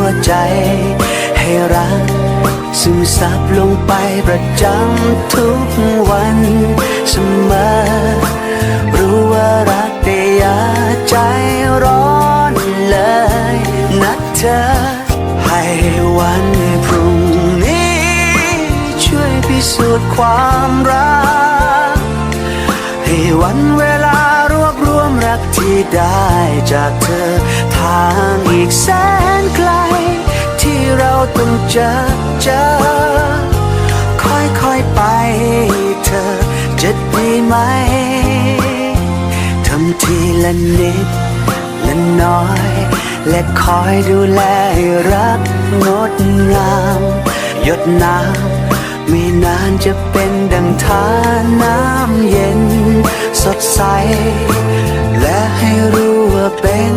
วใจ ให้รักซึมซับลงไปประจำทุกวันเสมอ รู้ว่ารักแต่อย่าใจร้อนเลยนะเธอ ให้วันพรุ่งนี้ ช่วยพิสูจน์ความรัก ให้วันเวลารวบรวมรักที่ได้จากเธอทางอีกแสน ต้องเจอเจอค่อยๆไปเธอจะดีไหมทำทีละนิดละน้อย และคอยดูแลรักงดงาม หยดน้ำไม่นานจะเป็นดังทาน้ำเย็น สดใส และให้รู้ว่าเป็น